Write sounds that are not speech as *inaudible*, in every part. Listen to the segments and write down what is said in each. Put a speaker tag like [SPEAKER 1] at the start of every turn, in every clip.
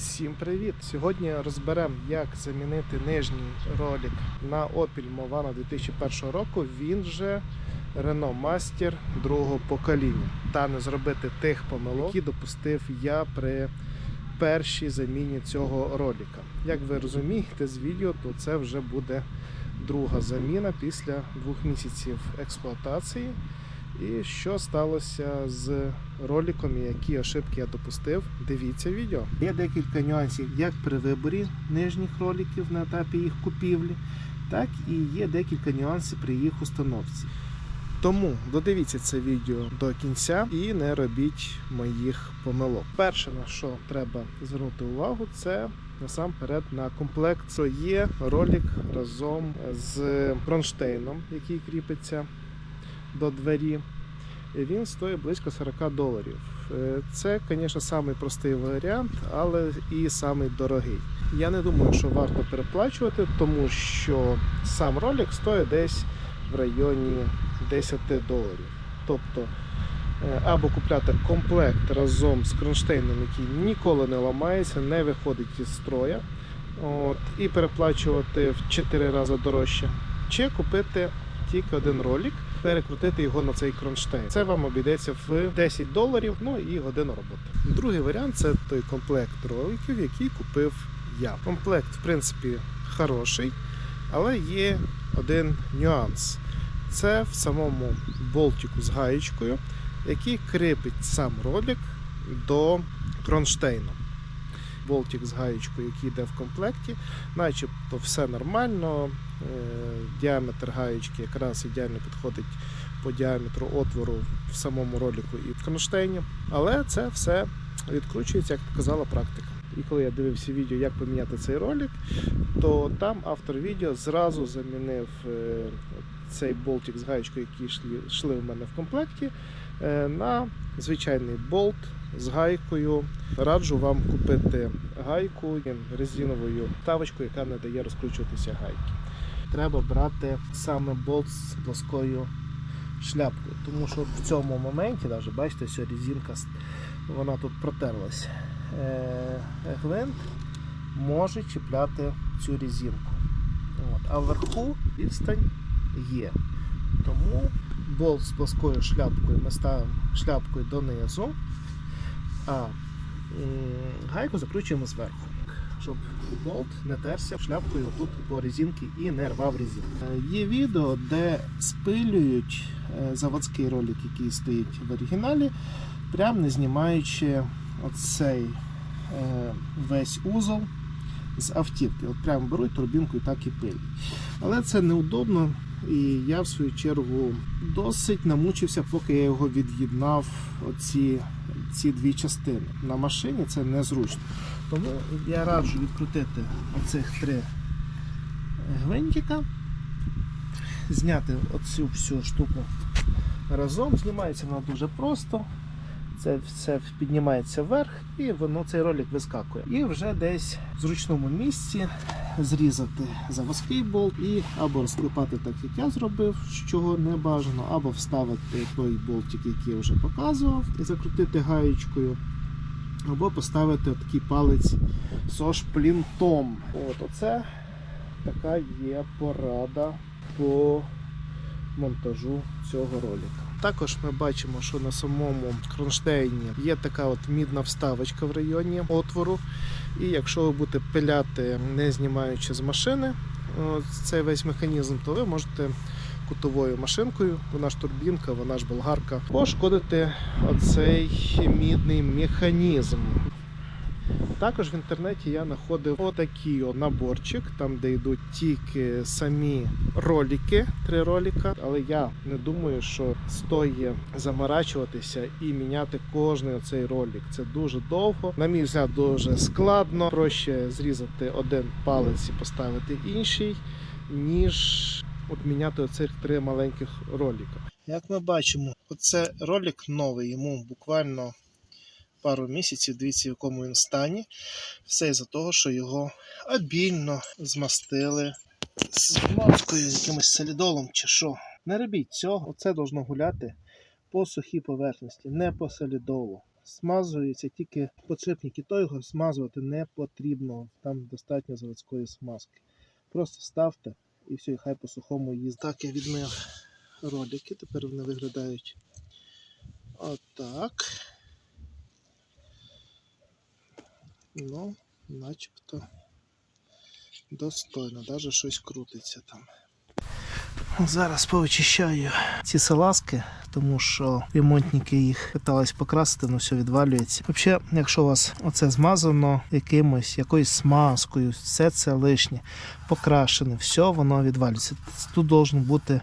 [SPEAKER 1] Всім привіт! Сьогодні розберемо, як замінити нижній ролик на Opel Movano 2001 року. Він же Renault Master другого покоління. Та не зробити тих помилок, які допустив я при першій заміні цього ролика. Як ви розумієте з відео, то це вже буде друга заміна після двох місяців експлуатації. І що сталося з роликом, і які ошибки я допустив, дивіться відео. Є декілька нюансів як при виборі нижніх роликів на етапі їх купівлі, так і є декілька нюансів при їх установці. Тому додивіться це відео до кінця і не робіть моїх помилок. Перше, на що треба звернути увагу, це насамперед на комплект. Це є ролик разом з кронштейном, який кріпиться до двері. Він стоїть близько 40 доларів. Е, Це, звісно, самий простий варіант, але і самий дорогий. Я не думаю, що варто переплачувати, тому що сам ролик стоїть десь в районі 10 доларів. Тобто е, або купляти комплект разом з кронштейном, який ніколи не ламається, не виходить із строя, от, і переплачувати в 4 рази дорожче, чи купити тільки один ролик, перекрутити його на цей кронштейн. Це вам обійдеться в 10 доларів, ну і годину роботи. Другий варіант це той комплект роликів, який купив я. Комплект, в принципі, хороший, але є один нюанс. Це в самому болтику з гаєчкою, який кріпить сам ролик до кронштейну. Болтик з гаєчкою, який йде в комплекті, начебто все нормально. е, Діаметр гаєчки якраз ідеально підходить по діаметру отвору в самому ролику і в кронштейні. Але це все відкручується, як показала практика. І коли я дивився відео, як поміняти цей ролик, то там автор відео зразу замінив е, цей болтик з гаєчкою, які йшли, в мене в комплекті, на звичайний болт з гайкою. Раджу вам купити гайку резиновою тавочкою, яка не дає розкручуватися гайки. Треба брати саме болт з плоскою шляпкою, тому що в цьому моменті, навіть бачите, ось резинка вона тут протерлась. Е, Гвинт може чіпляти цю резинку. От. А вверху відстань є. Тому болт з плоскою шляпкою ми ставимо шляпкою донизу, а гайку закручуємо зверху, щоб болт не терся шляпкою тут по резинці і не рвав резинку. Е, Є відео, де спилюють е, заводський ролик, який стоїть в оригіналі, прям не знімаючи оцей е, весь узол з автівки. От прямо беруть турбінку і так і пилять. Але це неудобно, і я в свою чергу досить намучився, поки я його від'єднав оці ці дві частини. На машині це незручно. Тому я раджу відкрутити оцих три гвинтика, зняти оцю всю штуку разом. Знімається вона дуже просто. Це все піднімається вверх і воно цей ролик вискакує. І вже десь в зручному місці зрізати заводський болт і або розклепати так, як я зробив, чого не бажано, або вставити той болтик, який я вже показував, і закрутити гаєчкою, або поставити такий палець зо шплінтом. От оце така є порада по монтажу цього ролика. Також ми бачимо, що на самому кронштейні є така от мідна вставочка в районі отвору. І якщо ви будете пиляти, не знімаючи з машини цей весь механізм, то ви можете кутовою машинкою, вона ж турбінка, вона ж болгарка, пошкодити оцей мідний механізм. Також в інтернеті я знаходив отакий наборчик, там де йдуть тільки самі ролики, три ролика. Але я не думаю, що стоїть заморачуватися і міняти кожний оцей ролик. Це дуже довго. На мій взгляд, дуже складно. Проще зрізати один палець і поставити інший, ніж от міняти оцих три маленьких ролика. Як ми бачимо, оце ролик новий, йому буквально пару місяців, дивіться, в якому він стані. Все із-за того, що його обільно змастили з змазкою, якимось солідолом чи що. Не робіть цього, це должно гуляти по сухій поверхності, не по солідолу. смазується тільки подшипник, і то його смазувати не потрібно. Там достатньо заводської смазки. Просто ставте і все, і хай по сухому їздить. Так, я відмив ролики, тепер вони виглядають отак. Ну, начебто достойно, навіть щось крутиться там. Зараз повичищаю ці салазки, тому що ремонтники їх питались покрасити, але все відвалюється. Взагалі, якщо у вас оце змазано якимось, якоюсь смазкою, все це лишнє, покрашене, все воно відвалюється. Тут должен бути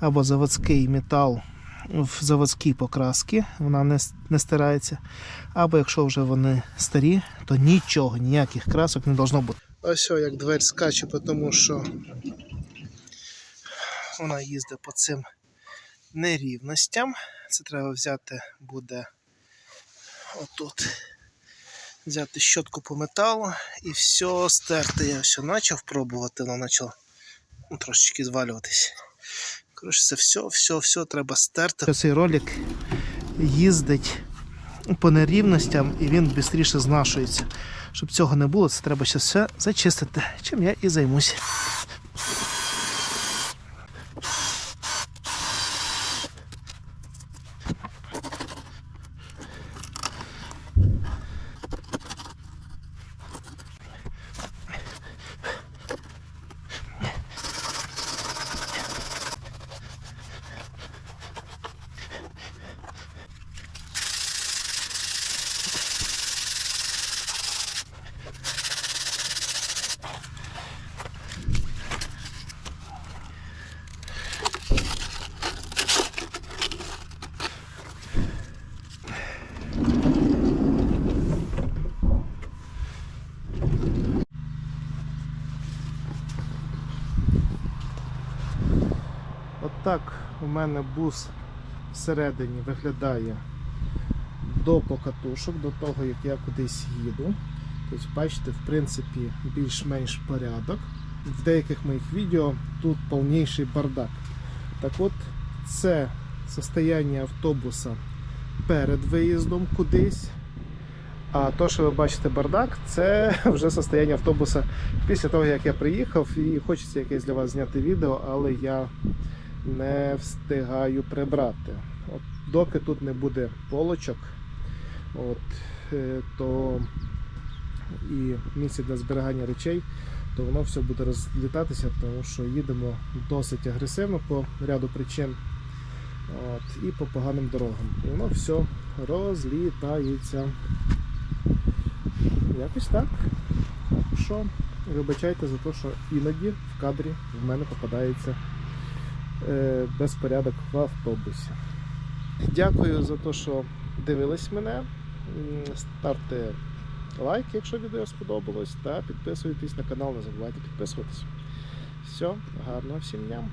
[SPEAKER 1] або заводський метал в заводській покрасці, вона не, не стирається. Або якщо вже вони старі, то нічого, ніяких красок не должно бути. Ось о, як дверь скаче, тому що вона їздить по цим нерівностям. Це треба взяти буде отут. Взяти щотку по металу і все стерти. Я все почав пробувати, але почало ну, трошечки звалюватись. Коротше, це все, все, все треба стерти. Цей ролик їздить по нерівностям і він швидше знашується. Щоб цього не було, це треба ще все зачистити, чим я і займусь. Отак у мене бус всередині виглядає до покатушок, до того як я кудись їду. Тобто, бачите, в принципі, більш-менш порядок. В деяких моїх відео тут повніший бардак. Так от, це состояння автобуса перед виїздом кудись. А то, що ви бачите бардак, це *laughs* вже состояння автобуса після того, як я приїхав, і хочеться якесь для вас зняти відео, але я не встигаю прибрати. От, доки тут не буде полочок, от, е, то і місце для зберігання речей, то воно все буде розлітатися, тому що їдемо досить агресивно по ряду причин от, і по поганим дорогам. І воно все розлітається. Якось так. Так що вибачайте за те, що іноді в кадрі в мене попадається безпорядок в автобусі. Дякую за те, що дивились мене. Ставте лайк, якщо відео сподобалось, та підписуйтесь на канал, не забувайте підписуватись. Все, гарного всім дня!